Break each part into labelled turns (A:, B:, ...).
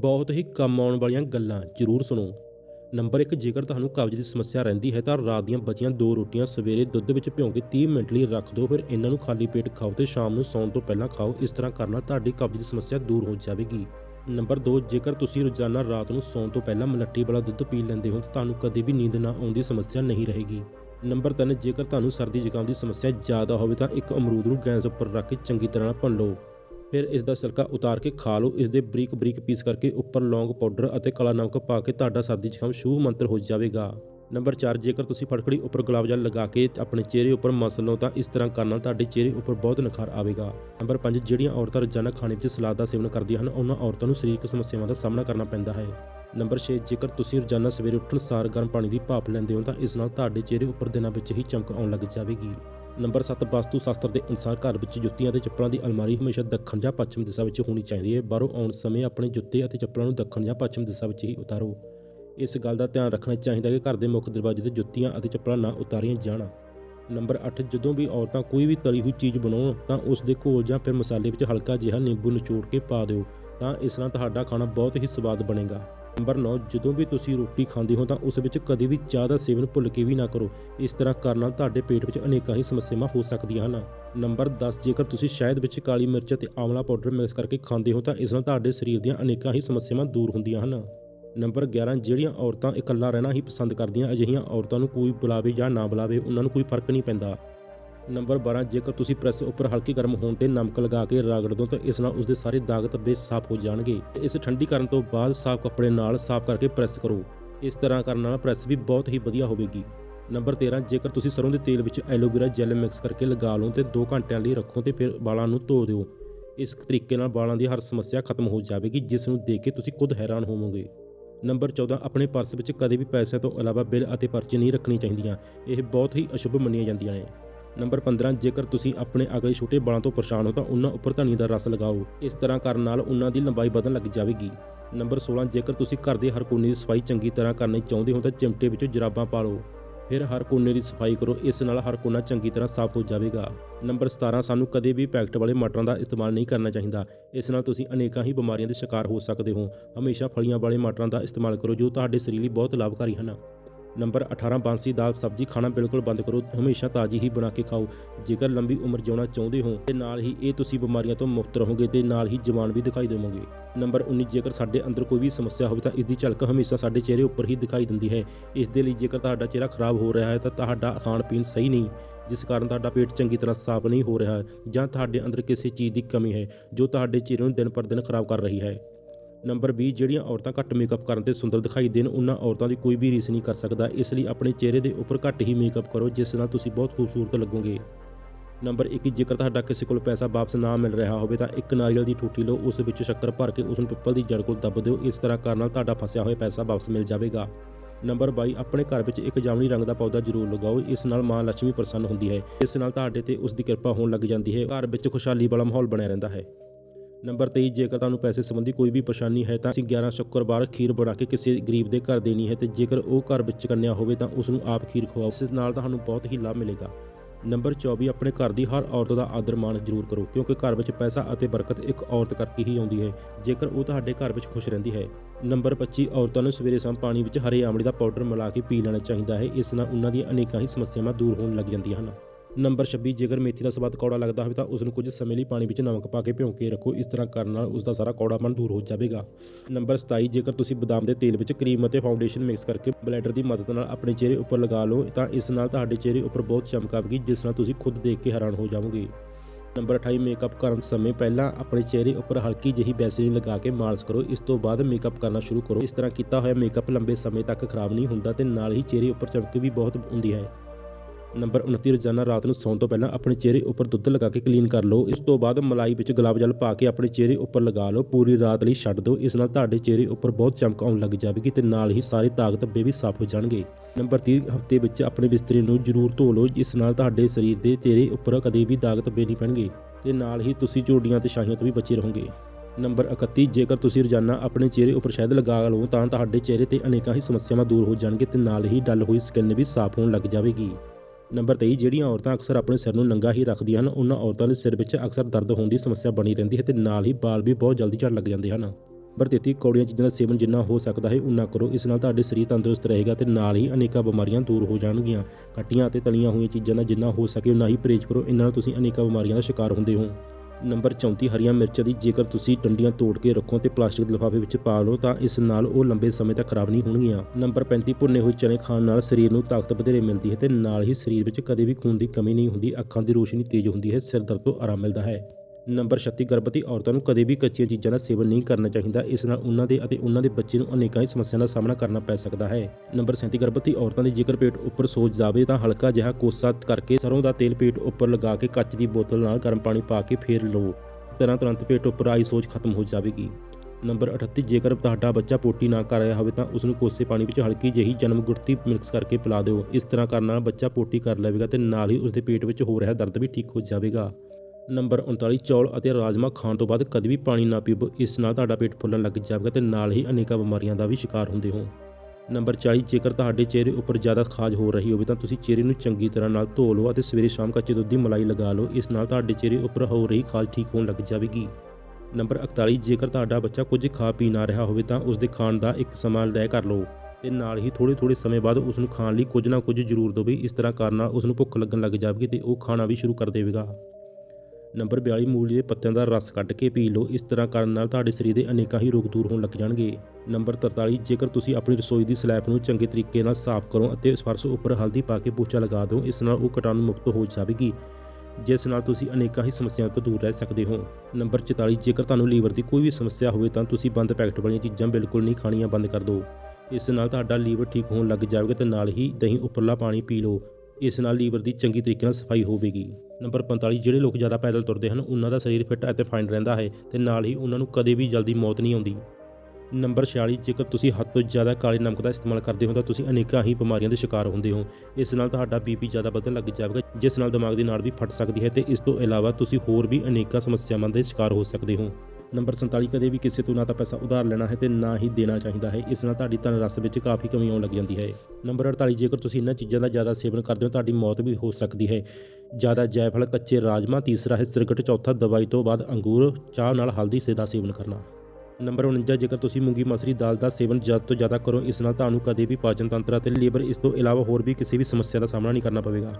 A: ਬਹੁਤ ਹੀ ਕੰਮ ਆਉਣ ਵਾਲੀਆਂ ਗੱਲਾਂ, ਜ਼ਰੂਰ ਸੁਣੋ। ਨੰਬਰ 1 ਜੇਕਰ ਤੁਹਾਨੂੰ ਕਬਜ਼ ਦੀ ਸਮੱਸਿਆ ਰਹਿੰਦੀ ਹੈ, ਤਾਂ ਰਾਤ ਦੀਆਂ ਬਚੀਆਂ ਦੋ ਰੋਟੀਆਂ, ਸਵੇਰੇ ਦੁੱਧ ਵਿੱਚ ਭਿਓ ਕੇ 30 ਮਿੰਟ ਲਈ ਰੱਖ ਦਿਓ। ਫਿਰ ਇਹਨਾਂ ਨੂੰ ਖਾਲੀ ਪੇਟ ਖਾਓ ਤੇ ਸ਼ਾਮ ਨੂੰ ਸੌਣ ਤੋਂ ਪਹਿਲਾਂ ਖਾਓ। ਇਸ ਤਰ੍ਹਾਂ ਕਰਨਾ ਤੁਹਾਡੀ ਕਬਜ਼ ਦੀ ਸਮੱਸਿਆ ਦੂਰ ਹੋ ਜਾਵੇਗੀ। ਨੰਬਰ 2 ਜੇਕਰ ਤੁਸੀਂ ਰੋਜ਼ਾਨਾ ਰਾਤ ਨੂੰ ਸੌਣ ਤੋਂ ਪਹਿਲਾਂ ਮਲੱਠੀ ਵਾਲਾ ਦੁੱਧ ਪੀ ਲੈਂਦੇ ਹੋ, ਤਾਂ ਤੁਹਾਨੂੰ ਕਦੇ ਵੀ ਨੀਂਦ ਨਾ ਆਉਣ ਦੀ ਸਮੱਸਿਆ ਨਹੀਂ ਰਹੇਗੀ। ਨੰਬਰ 3 ਜੇਕਰ ਤੁਹਾਨੂੰ ਸਰਦੀ ਜ਼ੁਕਾਮ ਦੀ ਸਮੱਸਿਆ ਜ਼ਿਆਦਾ ਹੋਵੇ, ਤਾਂ ਇੱਕ ਅਮਰੂਦ ਨੂੰ ਗੈਸ ਉੱਪਰ ਰੱਖ ਕੇ ਚੰਗੀ ਤਰ੍ਹਾਂ ਨਾਲ ਭੰਨ ਲਓ। ਫਿਰ ਇਸ ਦਾ ਸਿਲਕਾ ਉਤਾਰ ਕੇ ਖਾ ਲਓ। ਇਸ ਦੇ ਬਰੀਕ ਬਰੀਕ ਪੀਸ ਕਰਕੇ ਉੱਪਰ ਲੌਂਗ ਪਾਊਡਰ ਅਤੇ ਕਾਲਾ ਨਮਕ ਪਾ ਕੇ ਤੁਹਾਡਾ ਸਰਦੀ ਜ਼ੁਕਾਮ ਸ਼ੁਭ ਮੰਤਰ ਹੋ ਜਾਵੇਗਾ। ਨੰਬਰ 4 ਜੇਕਰ ਤੁਸੀਂ ਫਟਕੜੀ ਉੱਪਰ ਗੁਲਾਬ ਜਲ ਲਗਾ ਕੇ ਆਪਣੇ ਚਿਹਰੇ ਉੱਪਰ ਮਸ ਲਓ ਤਾਂ ਇਸ ਤਰ੍ਹਾਂ ਕਰਨ ਨਾਲ ਤੁਹਾਡੇ ਚਿਹਰੇ ਉੱਪਰ ਬਹੁਤ ਨਿਖਾਰ ਆਵੇਗਾ। ਨੰਬਰ 5 ਜਿਹੜੀਆਂ ਔਰਤਾਂ ਰੋਜ਼ਾਨਾ ਖਾਣੇ ਵਿੱਚ ਸਲਾਦ ਦਾ ਸੇਵਨ ਕਰਦੀਆਂ ਹਨ, ਉਹਨਾਂ ਔਰਤਾਂ ਨੂੰ ਸਰੀਰਕ ਸਮੱਸਿਆਵਾਂ ਦਾ ਸਾਹਮਣਾ ਕਰਨਾ ਪੈਂਦਾ ਹੈ। ਨੰਬਰ 6 ਜੇਕਰ ਤੁਸੀਂ ਰੋਜ਼ਾਨਾ ਸਵੇਰੇ ਉੱਠਣ ਸਾਰ ਗਰਮ ਪਾਣੀ ਦੀ ਭਾਪ ਲੈਂਦੇ ਹੋ ਤਾਂ ਇਸ ਨਾਲ ਤੁਹਾਡੇ ਚਿਹਰੇ ਉੱਪਰ ਦਿਨਾਂ ਵਿੱਚ ਹੀ ਚਮਕ ਆਉਣ ਲੱਗ ਜਾਵੇਗੀ। ਨੰਬਰ 7 ਵਸਤੂ ਸ਼ਾਸਤਰ ਦੇ ਅਨੁਸਾਰ ਘਰ ਵਿੱਚ ਜੁੱਤੀਆਂ ਅਤੇ ਚੱਪਲਾਂ ਦੀ ਅਲਮਾਰੀ ਹਮੇਸ਼ਾ ਦੱਖਣ ਜਾਂ ਪੱਛਮ ਦਿਸ਼ਾ ਵਿੱਚ ਹੋਣੀ ਚਾਹੀਦੀ ਹੈ। ਬਾਹਰੋਂ ਆਉਣ ਸਮੇਂ ਆਪਣੇ ਜੁੱਤੇ ਅਤੇ ਚੱਪਲਾਂ ਨੂੰ ਦੱਖਣ ਜਾਂ ਪੱਛਮ ਦਿਸ਼ਾ ਵਿੱਚ ਹੀ ਉਤਾਰੋ। ਇਸ ਗੱਲ ਦਾ ਧਿਆਨ ਰੱਖਣਾ ਚਾਹੀਦਾ ਹੈ ਕਿ ਘਰ ਦੇ ਮੁੱਖ ਦਰਵਾਜ਼ੇ ਤੇ ਜੁੱਤੀਆਂ ਅਤੇ ਚੱਪਲਾਂ ਨਾ ਉਤਾਰੀਆਂ ਜਾਣ। ਨੰਬਰ 8 ਜਦੋਂ ਵੀ ਔਰਤਾਂ ਕੋਈ ਵੀ ਤਲੀ ਹੋਈ ਚੀਜ਼ ਬਣਾਉਣ ਤਾਂ ਉਸ ਦੇ ਘੋਲ ਜਾਂ ਫਿਰ ਮਸਾਲੇ ਵਿੱਚ ਹਲਕਾ ਜਿਹਾ ਨਿੰਬੂ ਨਿਚੋੜ ਕੇ ਪਾ ਦਿਓ। ਤਾਂ ਇਸ ਨਾਲ ਤੁਹਾਡਾ ਖਾਣਾ ਬਹੁਤ ਹੀ ਸਵਾਦ ਬਣੇਗਾ। ਨੰਬਰ 9 ਜਦੋਂ ਵੀ ਤੁਸੀਂ ਰੋਟੀ ਖਾਂਦੇ ਹੋ ਤਾਂ ਉਸ ਵਿੱਚ ਕਦੇ ਵੀ ਚਾਹ ਦਾ ਸੇਵਨ ਭੁੱਲ ਕੇ ਵੀ ਨਾ ਕਰੋ। ਇਸ ਤਰ੍ਹਾਂ ਕਰਨ ਨਾਲ ਤੁਹਾਡੇ ਪੇਟ ਵਿੱਚ ਅਨੇਕਾਂ ਹੀ ਸਮੱਸਿਆਵਾਂ ਹੋ ਸਕਦੀਆਂ ਹਨ। ਨੰਬਰ 10 ਜੇਕਰ ਤੁਸੀਂ ਸ਼ਹਿਦ ਵਿੱਚ ਕਾਲੀ ਮਿਰਚ ਅਤੇ ਆਂਵਲਾ ਪਾਊਡਰ ਮਿਕਸ ਕਰਕੇ ਖਾਂਦੇ ਹੋ ਤਾਂ ਇਸ ਨਾਲ ਤੁਹਾਡੇ ਸਰੀਰ ਦੀਆਂ ਅਨੇਕਾਂ ਹੀ ਸਮੱਸਿਆਵਾਂ ਦੂਰ ਹੁੰਦੀਆਂ ਹਨ। ਨੰਬਰ 11 ਜਿਹੜੀਆਂ ਔਰਤਾਂ ਇਕੱਲਾ ਰਹਿਣਾ ਹੀ ਪਸੰਦ ਕਰਦੀਆਂ, ਅਜਿਹੀਆਂ ਔਰਤਾਂ ਨੂੰ ਕੋਈ ਬੁਲਾਵੇ ਜਾਂ ਨਾ ਬੁਲਾਵੇ, ਉਹਨਾਂ ਨੂੰ ਕੋਈ ਫ਼ਰਕ ਨਹੀਂ ਪੈਂਦਾ। ਨੰਬਰ 12 ਜੇਕਰ ਤੁਸੀਂ ਪ੍ਰੈਸ ਉੱਪਰ ਹਲਕੀ ਗਰਮ ਹੋਣ ਤੇ ਨਮਕ ਲਗਾ ਕੇ ਰਗੜ ਦੋ ਤਾਂ ਇਸ ਨਾਲ ਉਸਦੇ ਸਾਰੇ ਦਾਗ ਧੱਬੇ ਸਾਫ਼ ਹੋ ਜਾਣਗੇ ਇਸ ਠੰਡੀ ਕਰਨ ਤੋਂ ਬਾਅਦ ਸਾਫ਼ ਕੱਪੜੇ ਨਾਲ ਸਾਫ਼ ਕਰਕੇ ਪ੍ਰੈਸ ਕਰੋ। ਇਸ ਤਰ੍ਹਾਂ ਕਰਨ ਨਾਲ ਪ੍ਰੈਸ ਵੀ ਬਹੁਤ ਹੀ ਵਧੀਆ ਹੋਵੇਗੀ। ਨੰਬਰ 13 ਜੇਕਰ ਤੁਸੀਂ ਸਰੋਂ ਦੇ ਤੇਲ ਵਿੱਚ ਐਲੋਵੇਰਾ ਜੈਲ ਮਿਕਸ ਕਰਕੇ ਲਗਾ ਲਓ ਤੇ 2 ਘੰਟਿਆਂ ਲਈ ਰੱਖੋ ਤੇ ਫਿਰ ਵਾਲਾਂ ਨੂੰ ਧੋ ਦਿਓ। ਇਸ ਤਰੀਕੇ ਨਾਲ ਵਾਲਾਂ ਦੀ ਹਰ ਸਮੱਸਿਆ ਖਤਮ ਹੋ ਜਾਵੇਗੀ, ਜਿਸ ਨੂੰ ਦੇਖ ਕੇ ਤੁਸੀਂ ਖੁਦ ਹੈਰਾਨ ਹੋਵੋਗੇ। ਨੰਬਰ 14 ਆਪਣੇ ਪਰਸ ਵਿੱਚ ਕਦੇ ਵੀ ਪੈਸੇ ਤੋਂ ਇਲਾਵਾ ਬਿੱਲ ਅਤੇ ਪਰਚੀ ਨਹੀਂ ਰੱਖਣੀ ਚਾਹੀਦੀਆਂ। ਇਹ ਬਹੁਤ ਹੀ ਅਸ਼ੁਭ ਮੰਨੀਆਂ ਜਾਂਦੀਆਂ ਨੇ। ਨੰਬਰ 15 ਜੇਕਰ ਤੁਸੀਂ ਆਪਣੇ ਅਗਲੇ ਛੋਟੇ ਵਾਲਾਂ ਤੋਂ ਪਰੇਸ਼ਾਨ ਹੋ ਤਾਂ ਉਹਨਾਂ ਉੱਪਰ ਧਨੀਆ ਦਾ ਰਸ ਲਗਾਓ। ਇਸ ਤਰ੍ਹਾਂ ਕਰਨ ਨਾਲ ਉਹਨਾਂ ਦੀ ਲੰਬਾਈ ਵਧਣ ਲੱਗ ਜਾਵੇਗੀ। ਨੰਬਰ 16 ਜੇਕਰ ਤੁਸੀਂ ਘਰ ਦੇ ਹਰ ਕੋਨੇ ਦੀ ਸਫ਼ਾਈ ਚੰਗੀ ਤਰ੍ਹਾਂ ਕਰਨੀ ਚਾਹੁੰਦੇ ਹੋ ਤਾਂ ਚਿਮਟੇ ਵਿੱਚੋਂ ਜਰਾਬਾਂ ਪਾ ਲਓ ਫਿਰ ਹਰ ਕੋਨੇ ਦੀ ਸਫ਼ਾਈ ਕਰੋ, ਇਸ ਨਾਲ ਹਰ ਕੋਨਾ ਚੰਗੀ ਤਰ੍ਹਾਂ ਸਾਫ਼ ਹੋ ਜਾਵੇਗਾ। ਨੰਬਰ 17 ਸਾਨੂੰ ਕਦੇ ਵੀ ਪੈਕਟ ਵਾਲੇ ਮਟਰਾਂ ਦਾ ਇਸਤੇਮਾਲ ਨਹੀਂ ਕਰਨਾ ਚਾਹੀਦਾ। ਇਸ ਨਾਲ ਤੁਸੀਂ ਅਨੇਕਾਂ ਹੀ ਬਿਮਾਰੀਆਂ ਦੇ ਸ਼ਿਕਾਰ ਹੋ ਸਕਦੇ ਹੋ। ਹਮੇਸ਼ਾ ਫਲੀਆਂ ਵਾਲੇ ਮਟਰਾਂ ਦਾ ਇਸਤੇਮਾਲ ਕਰੋ ਜੋ ਤੁਹਾਡੇ ਸਰੀਰ ਲਈ ਬਹੁਤ ਲਾਭਕਾਰੀ ਹਨ। ਨੰਬਰ 18 ਬਾਂਸੀ ਦਾਲ ਸਬਜ਼ੀ ਖਾਣਾ ਬਿਲਕੁਲ ਬੰਦ ਕਰੋ, ਹਮੇਸ਼ਾ ਤਾਜ਼ੀ ਹੀ ਬਣਾ ਕੇ ਖਾਓ। ਜੇਕਰ ਲੰਬੀ ਉਮਰ ਜਿਉਣਾ ਚਾਹੁੰਦੇ ਹੋ, ਤੇ ਨਾਲ ਹੀ ਇਹ ਤੁਸੀਂ ਬਿਮਾਰੀਆਂ ਤੋਂ ਮੁਕਤ ਰਹੋਗੇ ਤੇ ਨਾਲ ਹੀ ਜਵਾਨ ਵੀ ਦਿਖਾਈ ਦੇਵੋਗੇ। ਨੰਬਰ 19 ਜੇਕਰ ਸਾਡੇ ਅੰਦਰ ਕੋਈ ਵੀ ਸਮੱਸਿਆ ਹੋਵੇ ਤਾਂ ਇਸ ਦੀ ਝਲਕ ਹਮੇਸ਼ਾ ਸਾਡੇ ਚਿਹਰੇ ਉੱਪਰ ਹੀ ਦਿਖਾਈ ਦਿੰਦੀ ਹੈ। ਇਸ ਦੇ ਲਈ ਜੇਕਰ ਤੁਹਾਡਾ ਚਿਹਰਾ ਖਰਾਬ ਹੋ ਰਿਹਾ ਹੈ ਤਾਂ ਤੁਹਾਡਾ ਖਾਣ ਪੀਣ ਸਹੀ ਨਹੀਂ, ਜਿਸ ਕਾਰਨ ਤੁਹਾਡਾ ਪੇਟ ਚੰਗੀ ਤਰ੍ਹਾਂ ਸਾਫ਼ ਨਹੀਂ ਹੋ ਰਿਹਾ ਜਾਂ ਤੁਹਾਡੇ ਅੰਦਰ ਕਿਸੇ ਚੀਜ਼ ਦੀ ਕਮੀ ਹੈ ਜੋ ਤੁਹਾਡੇ ਚਿਹਰੇ ਨੂੰ ਦਿਨ ਪਰ ਦਿਨ ਖਰਾਬ ਕਰ ਰਹੀ ਹੈ। ਨੰਬਰ 20 ਜਿਹੜੀਆਂ ਔਰਤਾਂ ਘੱਟ ਮੇਕਅਪ ਕਰਨ ਤੇ ਸੁੰਦਰ ਦਿਖਾਈ ਦੇਣ, ਉਹਨਾਂ ਔਰਤਾਂ ਦੀ ਕੋਈ ਵੀ ਰੀਸ ਨਹੀਂ ਕਰ ਸਕਦਾ। ਇਸ ਲਈ ਆਪਣੇ ਚਿਹਰੇ ਦੇ ਉੱਪਰ ਘੱਟ ਹੀ ਮੇਕਅਪ ਕਰੋ, ਜਿਸ ਨਾਲ ਤੁਸੀਂ ਬਹੁਤ ਖੂਬਸੂਰਤ ਲੱਗੋਗੇ। ਨੰਬਰ 1 ਜੇਕਰ ਤੁਹਾਡਾ ਕਿਸੇ ਕੋਲ ਪੈਸਾ ਵਾਪਸ ਨਾ ਮਿਲ ਰਿਹਾ ਹੋਵੇ, ਤਾਂ ਇੱਕ ਨਾਰੀਅਲ ਦੀ ਠੂਠੀ ਲਓ, ਉਸ ਵਿੱਚ ਸ਼ੱਕਰ ਭਰ ਕੇ ਉਸ ਨੂੰ ਪਿੱਪਲ ਦੀ ਜੜ ਕੋਲ ਦੱਬ ਦਿਓ। ਇਸ ਤਰ੍ਹਾਂ ਕਰਨ ਨਾਲ ਤੁਹਾਡਾ ਫਸਿਆ ਹੋਇਆ ਪੈਸਾ ਵਾਪਸ ਮਿਲ ਜਾਵੇਗਾ। ਨੰਬਰ 22 ਆਪਣੇ ਘਰ ਵਿੱਚ ਇੱਕ ਜਾਮਣੀ ਰੰਗ ਦਾ ਪੌਦਾ ਜ਼ਰੂਰ ਲਗਾਓ, ਇਸ ਨਾਲ ਮਾਂ ਲక్ష్ਮੀ ਪ੍ਰਸੰਨ ਹੁੰਦੀ ਹੈ। ਇਸ ਨਾਲ ਤੁਹਾਡੇ ਤੇ ਉਸ ਦੀ ਕਿਰਪਾ ਹੋਣ ਲੱਗ ਜਾਂਦੀ ਹੈ। ਘਰ ਵਿੱਚ ਖੁਸ਼ਹਾਲੀ ਵਾਲਾ ਮਾਹੌਲ ਬਣਿਆ ਰਹਿੰਦਾ ਹੈ। ਨੰਬਰ 23 ਜੇਕਰ ਤੁਹਾਨੂੰ ਪੈਸੇ ਸੰਬੰਧੀ ਕੋਈ ਵੀ ਪਰੇਸ਼ਾਨੀ ਹੈ ਤਾਂ ਤੁਸੀਂ 11 ਸ਼ੁੱਕਰਵਾਰ ਖੀਰ ਬਣਾ ਕੇ ਕਿਸੇ ਗਰੀਬ ਦੇ ਘਰ ਦੇਣੀ ਹੈ ਤੇ ਜੇਕਰ ਉਹ ਘਰ ਵਿੱਚ ਕੰਨਿਆ ਹੋਵੇ ਤਾਂ ਉਸ ਨੂੰ ਆਪ ਖੀਰ ਖਵਾਓ। ਇਸ ਨਾਲ ਤੁਹਾਨੂੰ ਬਹੁਤ ਹੀ ਲਾਭ ਮਿਲੇਗਾ। ਨੰਬਰ 24 ਆਪਣੇ ਘਰ ਦੀ ਹਰ ਔਰਤ ਦਾ ਆਦਰ ਮਾਣ ਜ਼ਰੂਰ ਕਰੋ, ਕਿਉਂਕਿ ਘਰ ਵਿੱਚ ਪੈਸਾ ਅਤੇ ਬਰਕਤ ਇੱਕ ਔਰਤ ਕਰਕੇ ਹੀ ਆਉਂਦੀ ਹੈ, ਜੇਕਰ ਉਹ ਤੁਹਾਡੇ ਘਰ ਵਿੱਚ ਖੁਸ਼ ਰਹਿੰਦੀ ਹੈ। ਨੰਬਰ 25 ਔਰਤਾਂ ਨੂੰ ਸਵੇਰੇ ਸ਼ਾਮ ਪਾਣੀ ਵਿੱਚ ਹਰੇ ਆਮਲੇ ਦਾ ਪਾਊਡਰ ਮਿਲਾ ਕੇ ਪੀ ਲੈਣਾ ਚਾਹੀਦਾ ਹੈ, ਇਸ ਨਾਲ ਉਹਨਾਂ ਦੀਆਂ ਅਨੇਕਾਂ ਹੀ ਸਮੱਸਿਆਵਾਂ ਦੂਰ ਹੋਣ ਲੱਗ ਜਾਂਦੀਆਂ ਹਨ। ਨੰਬਰ 26 ਜੇਕਰ ਮੇਥੀ ਦਾ ਸਵਾਦ ਕੌੜਾ ਲੱਗਦਾ ਹੋਵੇ ਤਾਂ ਉਸ ਨੂੰ ਕੁਝ ਸਮੇਂ ਲਈ ਪਾਣੀ ਵਿੱਚ ਨਮਕ ਪਾ ਕੇ ਭਿਉਂ ਕੇ ਰੱਖੋ। ਇਸ ਤਰ੍ਹਾਂ ਕਰਨ ਨਾਲ ਉਸ ਦਾ ਸਾਰਾ ਕੌੜਾਪਨ ਦੂਰ ਹੋ ਜਾਵੇਗਾ। ਨੰਬਰ 27 ਜੇਕਰ ਤੁਸੀਂ ਬਦਾਮ ਦੇ ਤੇਲ ਵਿੱਚ ਕਰੀਮ ਅਤੇ ਫਾਊਂਡੇਸ਼ਨ ਮਿਕਸ ਕਰਕੇ ਬਲੈਡਰ ਦੀ ਮਦਦ ਨਾਲ ਆਪਣੇ ਚਿਹਰੇ ਉੱਪਰ ਲਗਾ ਲਓ, ਤਾਂ ਇਸ ਨਾਲ ਤੁਹਾਡੇ ਚਿਹਰੇ ਉੱਪਰ ਬਹੁਤ ਚਮਕ ਆਵੇਗੀ, ਜਿਸ ਨਾਲ ਤੁਸੀਂ ਖੁਦ ਦੇਖ ਕੇ ਹੈਰਾਨ ਹੋ ਜਾਵੋਗੇ। ਨੰਬਰ 28 ਮੇਕਅਪ ਕਰਨ ਸਮੇਂ ਪਹਿਲਾਂ ਆਪਣੇ ਚਿਹਰੇ ਉੱਪਰ ਹਲਕੀ ਜਿਹੀ ਬੈਸਲੀਨ ਲਗਾ ਕੇ ਮਾਲਸ਼ ਕਰੋ। ਇਸ ਤੋਂ ਬਾਅਦ ਮੇਕਅਪ ਕਰਨਾ ਸ਼ੁਰੂ ਕਰੋ। ਇਸ ਤਰ੍ਹਾਂ ਕੀਤਾ ਹੋਇਆ ਮੇਕਅਪ ਲੰਬੇ ਸਮੇਂ ਤੱਕ ਖਰਾਬ ਨਹੀਂ ਹੁੰਦਾ ਤੇ ਨਾਲ ਹੀ ਚਿਹਰੇ ਉੱਪਰ ਚਮਕ ਵੀ ਬਹੁਤ ਹੁੰਦੀ ਹੈ। ਨੰਬਰ 29 ਰੋਜ਼ਾਨਾ ਰਾਤ ਨੂੰ ਸੌਣ ਤੋਂ ਪਹਿਲਾਂ ਆਪਣੇ ਚਿਹਰੇ ਉੱਪਰ ਦੁੱਧ ਲਗਾ ਕੇ ਕਲੀਨ ਕਰ ਲਓ। ਇਸ ਤੋਂ ਬਾਅਦ ਮਲਾਈ ਵਿੱਚ ਗੁਲਾਬ ਜਲ ਪਾ ਕੇ ਆਪਣੇ ਚਿਹਰੇ ਉੱਪਰ ਲਗਾ ਲਓ। ਪੂਰੀ ਰਾਤ ਲਈ ਛੱਡ ਦਿਓ। ਇਸ ਨਾਲ ਤੁਹਾਡੇ ਚਿਹਰੇ ਉੱਪਰ ਬਹੁਤ ਚਮਕ ਆਉਣ ਲੱਗ ਜਾਵੇਗੀ ਤੇ ਨਾਲ ਹੀ ਸਾਰੇ ਦਾਗ ਧੱਬੇ ਵੀ ਸਾਫ਼ ਹੋ ਜਾਣਗੇ। ਨੰਬਰ 30 ਹਫ਼ਤੇ ਵਿੱਚ ਆਪਣੇ ਬਿਸਤਰੇ ਨੂੰ ਜ਼ਰੂਰ ਧੋ ਲਓ। ਜਿਸ ਨਾਲ ਤੁਹਾਡੇ ਸਰੀਰ ਦੇ ਚਿਹਰੇ ਉੱਪਰ ਕਦੇ ਵੀ ਦਾਗ ਧੱਬੇ ਨਹੀਂ ਪੈਣਗੇ ਤੇ ਨਾਲ ਹੀ ਤੁਸੀਂ ਝੋਡੀਆਂ ਤੇ ਸ਼ਾਹੀਆਂ ਤੋਂ ਵੀ ਬਚੇ ਰਹੋਗੇ। ਨੰਬਰ 31 ਜੇਕਰ ਤੁਸੀਂ ਰੋਜ਼ਾਨਾ ਆਪਣੇ ਚਿਹਰੇ ਉੱਪਰ ਸ਼ਹਿਦ ਲਗਾ ਲਓ ਤਾਂ ਤੁਹਾਡੇ ਚਿਹਰੇ ਤੇ ਅਨੇਕਾਂ ਹੀ ਸਮੱਸਿਆਵਾਂ ਦੂਰ ਹੋ ਜਾਣਗੇ ਤੇ ਨਾਲ ਹੀ ਡਲ ਹੋਈ ਸਕਿਨ ਵੀ ਸਾਫ਼ ਹੋਣ ਲੱਗ ਜਾਵੇਗੀ। ਨੰਬਰ 23 ਜਿਹੜੀਆਂ ਔਰਤਾਂ ਅਕਸਰ ਆਪਣੇ ਸਿਰ ਨੂੰ ਨੰਗਾ ਹੀ ਰੱਖਦੀਆਂ ਹਨ, ਉਹਨਾਂ ਔਰਤਾਂ ਦੇ ਸਿਰ ਵਿੱਚ ਅਕਸਰ ਦਰਦ ਹੋਣ ਦੀ ਸਮੱਸਿਆ ਬਣੀ ਰਹਿੰਦੀ ਹੈ ਤੇ ਨਾਲ ਹੀ ਵਾਲ ਵੀ ਬਹੁਤ ਜਲਦੀ ਝੜ ਲੱਗ ਜਾਂਦੇ ਹਨ। ਪਰ 33 ਕੌੜੀਆਂ ਚੀਜ਼ਾਂ ਦਾ ਸੇਵਨ ਜਿੰਨਾ ਹੋ ਸਕਦਾ ਹੈ, ਉਨਾ ਕਰੋ। ਇਸ ਨਾਲ ਤੁਹਾਡੇ ਸਰੀਰ ਤੰਦਰੁਸਤ ਰਹੇਗਾ ਤੇ ਨਾਲ ਹੀ ਅਨੇਕਾਂ ਬਿਮਾਰੀਆਂ ਦੂਰ ਹੋ ਜਾਣਗੀਆਂ। ਖੱਟੀਆਂ ਅਤੇ ਤਲੀਆਂ ਹੋਈਆਂ ਚੀਜ਼ਾਂ ਦਾ ਜਿੰਨਾ ਹੋ ਸਕੇ, ਉਨਾ ਹੀ ਪਰਹੇਜ਼ ਕਰੋ। ਇਹਨਾਂ ਨਾਲ ਤੁਸੀਂ ਅਨੇਕਾਂ ਬਿਮਾਰੀਆਂ ਦਾ ਸ਼ਿਕਾਰ ਹੁੰਦੇ ਹੋ। ਨੰਬਰ 34 ਹਰੀਆਂ ਮਿਰਚਾਂ ਦੀ, ਜੇਕਰ ਤੁਸੀਂ ਡੰਡੀਆਂ ਤੋੜ ਕੇ ਰੱਖੋ ਤੇ ਪਲਾਸਟਿਕ ਦੇ ਲਿਫਾਫੇ ਵਿੱਚ ਪਾ ਲਓ, ਤਾਂ ਇਸ ਨਾਲ ਉਹ ਲੰਬੇ ਸਮੇਂ ਤੱਕ ਖਰਾਬ ਨਹੀਂ ਹੋਣਗੀਆਂ। ਨੰਬਰ 35 ਭੁੰਨੇ ਹੋਏ ਚਨੇ ਖਾਣ ਨਾਲ ਸਰੀਰ ਨੂੰ ਤਾਕਤ ਵਧੇਰੇ ਮਿਲਦੀ ਹੈ ਤੇ ਨਾਲ ਹੀ ਸਰੀਰ ਵਿੱਚ ਕਦੇ ਵੀ ਖੂਨ ਦੀ ਕਮੀ ਨਹੀਂ ਹੁੰਦੀ, ਅੱਖਾਂ ਦੀ ਰੋਸ਼ਨੀ ਤੇਜ਼ ਹੁੰਦੀ ਹੈ, ਸਿਰ ਦਰਦ ਤੋਂ ਆਰਾਮ ਮਿਲਦਾ ਹੈ। ਨੰਬਰ 36 ਗਰਭਵਤੀ ਔਰਤਾਂ ਨੂੰ ਕਦੇ ਵੀ ਕੱਚੀਆਂ ਚੀਜ਼ਾਂ ਦਾ ਸੇਵਨ ਨਹੀਂ ਕਰਨਾ ਚਾਹੀਦਾ। ਇਸ ਨਾਲ ਉਹਨਾਂ ਦੇ ਅਤੇ ਉਹਨਾਂ ਦੇ ਬੱਚੇ ਨੂੰ ਅਨੇਕਾਂ ਹੀ ਸਮੱਸਿਆਵਾਂ ਦਾ ਸਾਹਮਣਾ ਕਰਨਾ ਪੈ ਸਕਦਾ ਹੈ। ਨੰਬਰ 37 ਗਰਭਵਤੀ ਔਰਤਾਂ ਦੇ ਜੇਕਰ ਪੇਟ ਉੱਪਰ ਸੋਜ ਜਾਵੇ ਤਾਂ ਹਲਕਾ ਜਿਹਾ ਕੋਸਾ ਕਰਕੇ ਸਰੋਂ ਦਾ ਤੇਲ ਪੇਟ ਉੱਪਰ ਲਗਾ ਕੇ ਕੱਚ ਦੀ ਬੋਤਲ ਨਾਲ ਗਰਮ ਪਾਣੀ ਪਾ ਕੇ ਫੇਰ ਲਓ। ਤਰ੍ਹਾਂ ਤੁਰੰਤ ਪੇਟ ਉੱਪਰ ਆਈ ਸੋਜ ਖਤਮ ਹੋ ਜਾਵੇਗੀ। ਨੰਬਰ 38 ਜੇਕਰ ਤੁਹਾਡਾ ਬੱਚਾ ਪੋਟੀ ਨਾ ਕਰ ਰਿਹਾ ਹੋਵੇ ਤਾਂ ਉਸ ਨੂੰ ਕੋਸੇ ਪਾਣੀ ਵਿੱਚ ਹਲਕੀ ਜਿਹੀ ਜਨਮ ਗੁਰਤੀ ਮਿਕਸ ਕਰਕੇ ਪਿਲਾ ਦਿਓ। ਇਸ ਤਰ੍ਹਾਂ ਕਰਨ ਨਾਲ ਬੱਚਾ ਪੋਟੀ ਕਰ ਲਵੇਗਾ ਤੇ ਨਾਲ ਹੀ ਉਸ ਦੇ ਪੇਟ ਵਿੱਚ ਹੋ ਰਿਹਾ ਦਰਦ ਵੀ ਠੀਕ ਹੋ ਜਾਵੇਗਾ। ਨੰਬਰ 39 ਚੌਲ ਅਤੇ ਰਾਜਮਾ ਖਾਣ ਤੋਂ ਬਾਅਦ ਕਦੇ ਵੀ ਪਾਣੀ ਨਾ ਪੀਵੋ ਇਸ ਨਾਲ ਤੁਹਾਡਾ ਪੇਟ ਫੁੱਲਣ ਲੱਗ ਜਾਵੇਗਾ ਤੇ ਨਾਲ ਹੀ ਅਨੇਕਾਂ ਬਿਮਾਰੀਆਂ ਦਾ ਵੀ ਸ਼ਿਕਾਰ ਹੁੰਦੇ ਹੋ। ਨੰਬਰ 40 ਜੇਕਰ ਤੁਹਾਡੇ ਚਿਹਰੇ ਉੱਪਰ ਜ਼ਿਆਦਾ ਖਾਜ ਹੋ ਰਹੀ ਹੋਵੇ ਤਾਂ ਤੁਸੀਂ ਚਿਹਰੇ ਨੂੰ ਚੰਗੀ ਤਰ੍ਹਾਂ ਨਾਲ ਧੋ ਲਓ ਅਤੇ ਸਵੇਰੇ ਸ਼ਾਮ ਕੱਚੇ ਦੁੱਧ ਦੀ ਮਲਾਈ ਲਗਾ ਲਓ, ਇਸ ਨਾਲ ਤੁਹਾਡੇ ਚਿਹਰੇ ਉੱਪਰ ਹੋ ਰਹੀ ਖਾਜ ਠੀਕ ਹੋਣ ਲੱਗ ਜਾਵੇਗੀ। ਨੰਬਰ 41 ਜੇਕਰ ਤੁਹਾਡਾ ਬੱਚਾ ਕੁਝ ਖਾ ਪੀ ਨਾ ਰਿਹਾ ਹੋਵੇ ਤਾਂ ਉਸ ਦੇ ਖਾਣ ਦਾ ਇੱਕ ਸਮਾਂ ਤੈਅ ਕਰ ਲਓ ਤੇ ਨਾਲ ਹੀ ਥੋੜੇ ਥੋੜੇ ਸਮੇਂ ਬਾਅਦ ਉਸ ਨੂੰ ਖਾਣ ਲਈ ਕੁਝ ਨਾ ਕੁਝ ਜ਼ਰੂਰ ਦਿਓ ਇਸ ਤਰ੍ਹਾਂ ਕਰਨ ਨਾਲ ਉਸ ਨੂੰ ਭੁੱਖ ਲੱਗਣ ਲੱਗ ਜਾਵੇਗੀ ਤੇ ਉਹ ਖਾਣਾ ਵੀ ਸ਼ੁਰੂ ਕਰ ਦੇਵੇਗਾ। ਨੰਬਰ 42 ਮੂਲੀ ਦੇ ਪੱਤਿਆਂ ਦਾ ਰਸ ਕੱਢ ਕੇ ਪੀ ਲਓ। ਇਸ ਤਰ੍ਹਾਂ ਕਰਨ ਨਾਲ ਤੁਹਾਡੇ ਸਰੀਰ ਦੇ ਅਨੇਕਾਂ ਹੀ ਰੋਗ ਦੂਰ ਹੋਣ ਲੱਗ ਜਾਣਗੇ। ਨੰਬਰ 43 ਜੇਕਰ ਤੁਸੀਂ ਆਪਣੀ ਰਸੋਈ ਦੀ ਸਲੈਬ ਨੂੰ ਚੰਗੇ ਤਰੀਕੇ ਨਾਲ ਸਾਫ਼ ਕਰੋ ਅਤੇ ਫਰਸ਼ ਉੱਪਰ ਹਲਦੀ ਪਾ ਕੇ ਪੋਚਾ ਲਗਾ ਦਿਓ, ਇਸ ਨਾਲ ਉਹ ਕੀਟਾਣੂ ਮੁਕਤ ਹੋ ਜਾਵੇਗੀ, ਜਿਸ ਨਾਲ ਤੁਸੀਂ ਅਨੇਕਾਂ ਹੀ ਸਮੱਸਿਆਵਾਂ ਤੋਂ ਦੂਰ ਰਹਿ ਸਕਦੇ ਹੋ। ਨੰਬਰ 44 ਜੇਕਰ ਤੁਹਾਨੂੰ ਲੀਵਰ ਦੀ ਕੋਈ ਵੀ ਸਮੱਸਿਆ ਹੋਵੇ ਤਾਂ ਤੁਸੀਂ ਬੰਦ ਪੈਕਟ ਵਾਲੀਆਂ ਚੀਜ਼ਾਂ ਬਿਲਕੁਲ ਨਹੀਂ ਖਾਣੀਆਂ ਬੰਦ ਕਰ ਦਿਓ। ਇਸ ਨਾਲ ਤੁਹਾਡਾ ਲੀਵਰ ਠੀਕ ਹੋਣ ਲੱਗ ਜਾਵੇਗਾ ਤੇ ਨਾਲ ਹੀ ਦਹੀਂ, ਉੱਪਰਲਾ ਪਾਣੀ ਪੀ ਲਓ। ਇਸ ਨਾਲ ਲੀਵਰ ਦੀ ਚੰਗੀ ਤਰੀਕੇ ਨਾਲ ਸਫ਼ਾਈ ਹੋਵੇਗੀ। ਨੰਬਰ 45 ਜਿਹੜੇ ਲੋਕ ਜ਼ਿਆਦਾ ਪੈਦਲ ਤੁਰਦੇ ਹਨ, ਉਹਨਾਂ ਦਾ ਸਰੀਰ ਫਿੱਟ ਅਤੇ ਫਾਈਨ ਰਹਿੰਦਾ ਹੈ ਤੇ ਨਾਲ ਹੀ ਉਹਨਾਂ ਨੂੰ ਕਦੇ ਵੀ ਜਲਦੀ ਮੌਤ ਨਹੀਂ ਆਉਂਦੀ। ਨੰਬਰ 46 ਜੇਕਰ ਤੁਸੀਂ ਹੱਦ ਤੋਂ ਜ਼ਿਆਦਾ ਕਾਲੇ ਨਮਕ ਦਾ ਇਸਤੇਮਾਲ ਕਰਦੇ ਹੋ ਤਾਂ ਤੁਸੀਂ ਅਨੇਕਾਂ ਹੀ ਬਿਮਾਰੀਆਂ ਦੇ ਸ਼ਿਕਾਰ ਹੁੰਦੇ ਹੋ। ਇਸ ਨਾਲ ਤੁਹਾਡਾ ਬੀਪੀ ਜ਼ਿਆਦਾ ਵਧਣ ਲੱਗ ਜਾਵੇਗਾ, ਜਿਸ ਨਾਲ ਦਿਮਾਗ ਦੀ ਨਾੜ ਵੀ ਫਟ ਸਕਦੀ ਹੈ ਤੇ ਇਸ ਤੋਂ ਇਲਾਵਾ ਤੁਸੀਂ ਹੋਰ ਵੀ ਅਨੇਕਾਂ ਸਮੱਸਿਆਵਾਂ ਦੇ ਸ਼ਿਕਾਰ ਹੋ ਸਕਦੇ ਹੋ। ਨੰਬਰ 47 ਕਦੇ ਵੀ ਕਿਸੇ ਤੋਂ ਨਾ ਤਾਂ ਪੈਸਾ ਉਧਾਰ ਲੈਣਾ ਹੈ ਤੇ ਨਾ ਹੀ ਦੇਣਾ ਚਾਹੀਦਾ ਹੈ। ਇਸ ਨਾਲ ਤੁਹਾਡੀ ਧਨ ਰਸ ਵਿੱਚ ਕਾਫੀ ਕਮੀ ਆਉਣ ਲੱਗ ਜਾਂਦੀ ਹੈ। ਨੰਬਰ 48 ਜੇਕਰ ਤੁਸੀਂ ਇਹਨਾਂ ਚੀਜ਼ਾਂ ਦਾ ਜ਼ਿਆਦਾ ਸੇਵਨ ਕਰਦੇ ਹੋ, ਤੁਹਾਡੀ ਮੌਤ ਵੀ ਹੋ ਸਕਦੀ ਹੈ। ਜ਼ਿਆਦਾ ਜਾਇਫਲ ਕੱਚੇ ਰਾਜਮਾ, ਤੀਸਰਾ ਹੈ ਸਿਰਗਟ ਚੌਥਾ ਦਵਾਈ ਤੋਂ ਬਾਅਦ ਅੰਗੂਰ, ਚਾਹ ਨਾਲ ਹਲਦੀ ਸੇ ਦਾ ਸੇਵਨ ਕਰਨਾ। ਨੰਬਰ 49 ਜੇਕਰ ਤੁਸੀਂ ਮੂੰਗੀ ਮਸਰੀ ਦਾਲ ਦਾ ਸੇਵਨ ਜ਼ਿਆਦਾ ਤੋਂ ਜ਼ਿਆਦਾ ਕਰੋ, ਇਸ ਨਾਲ ਤੁਹਾਨੂੰ ਕਦੇ ਵੀ ਪਾਚਨ ਤੰਤਰ ਅਤੇ ਲੀਵਰ ਇਸ ਤੋਂ ਇਲਾਵਾ ਹੋਰ ਵੀ ਕਿਸੇ ਵੀ ਸਮੱਸਿਆ ਦਾ ਸਾਹਮਣਾ ਨਹੀਂ ਕਰਨਾ ਪਵੇਗਾ।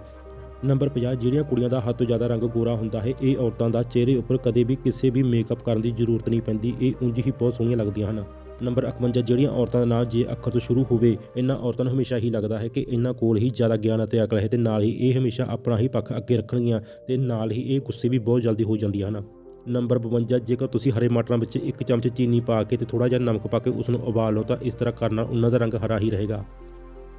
A: ਨੰਬਰ 50 ਜਿਹੜੀਆਂ ਕੁੜੀਆਂ ਦਾ ਹੱਦ ਤੋਂ ਜ਼ਿਆਦਾ ਰੰਗ ਗੋਰਾ ਹੁੰਦਾ ਹੈ, ਇਹ ਔਰਤਾਂ ਦਾ ਚਿਹਰੇ ਉੱਪਰ ਕਦੇ ਵੀ ਕਿਸੇ ਵੀ ਮੇਕਅਪ ਕਰਨ ਦੀ ਜ਼ਰੂਰਤ ਨਹੀਂ ਪੈਂਦੀ, ਇਹ ਉਂਝ ਹੀ ਬਹੁਤ ਸੋਹਣੀਆਂ ਲੱਗਦੀਆਂ ਹਨ। ਨੰਬਰ 51 ਜਿਹੜੀਆਂ ਔਰਤਾਂ ਦਾ ਨਾਂ ਜੇ ਅੱਖਰ ਤੋਂ ਸ਼ੁਰੂ ਹੋਵੇ, ਇਹਨਾਂ ਔਰਤਾਂ ਨੂੰ ਹਮੇਸ਼ਾ ਹੀ ਲੱਗਦਾ ਹੈ ਕਿ ਇਹਨਾਂ ਕੋਲ ਹੀ ਜ਼ਿਆਦਾ ਗਿਆਨ ਅਤੇ ਅਕਲ ਹੈ ਤੇ ਨਾਲ ਹੀ ਇਹ ਹਮੇਸ਼ਾ ਆਪਣਾ ਹੀ ਪੱਖ ਅੱਗੇ ਰੱਖਣਗੀਆਂ ਤੇ ਨਾਲ ਹੀ ਇਹ ਗੁੱਸੇ ਵੀ ਬਹੁਤ ਜਲਦੀ ਹੋ ਜਾਂਦੀਆਂ ਹਨ। ਨੰਬਰ 52 ਜੇਕਰ ਤੁਸੀਂ ਹਰੇ ਮਟਰਾਂ ਵਿੱਚ ਇੱਕ ਚਮਚ ਚੀਨੀ ਪਾ ਕੇ ਤੇ ਥੋੜਾ ਜਿਹਾ ਨਮਕ ਪਾ ਕੇ ਉਸ ਨੂੰ ਉਬਾਲ ਲਓ ਤਾਂ ਇਸ ਤਰ੍ਹਾਂ ਕਰਨ ਨਾਲ ਉਹਨਾਂ ਦਾ ਰੰਗ ਹਰਾ ਹੀ ਰਹੇਗਾ।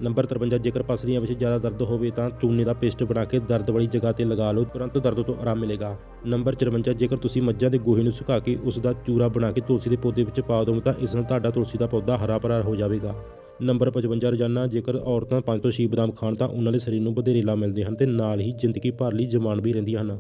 A: ਨੰਬਰ 53 ਜੇਕਰ ਪਸਲੀਆਂ ਵਿੱਚ ਜ਼ਿਆਦਾ ਦਰਦ ਹੋਵੇ ਤਾਂ ਚੂਨੇ ਦਾ ਪੇਸਟ ਬਣਾ ਕੇ ਦਰਦ ਵਾਲੀ ਜਗ੍ਹਾ ਤੇ ਲਗਾ ਲਓ, ਤੁਰੰਤ ਦਰਦ ਤੋਂ ਆਰਾਮ ਮਿਲੇਗਾ। ਨੰਬਰ 54 ਜੇਕਰ ਤੁਸੀਂ ਮੱਝਾਂ ਦੇ ਗੋਹੇ ਨੂੰ ਸੁਕਾ ਕੇ ਉਸ ਦਾ ਚੂਰਾ ਬਣਾ ਕੇ ਤੁਲਸੀ ਦੇ ਪੌਦੇ ਵਿੱਚ ਪਾ ਦਿਓ ਤਾਂ ਇਸ ਨਾਲ ਤੁਹਾਡਾ ਤੁਲਸੀ ਦਾ ਪੌਦਾ ਹਰਾ ਭਰਾ ਹੋ ਜਾਵੇਗਾ। ਨੰਬਰ 55 ਰੋਜ਼ਾਨਾ, ਜੇਕਰ ਔਰਤਾਂ 5 ਤੋਂ 6 ਬਦਾਮ ਖਾਣ ਤਾਂ ਉਹਨਾਂ ਦੇ ਸਰੀਰ ਨੂੰ ਵਧੇਰੇ ਲਾਭ ਮਿਲਦੇ ਹਨ ਤੇ ਨਾਲ ਹੀ ਜ਼ਿੰਦਗੀ ਭਰ ਲਈ ਜਵਾਨ ਵੀ ਰਹਿੰਦੀਆਂ ਹਨ।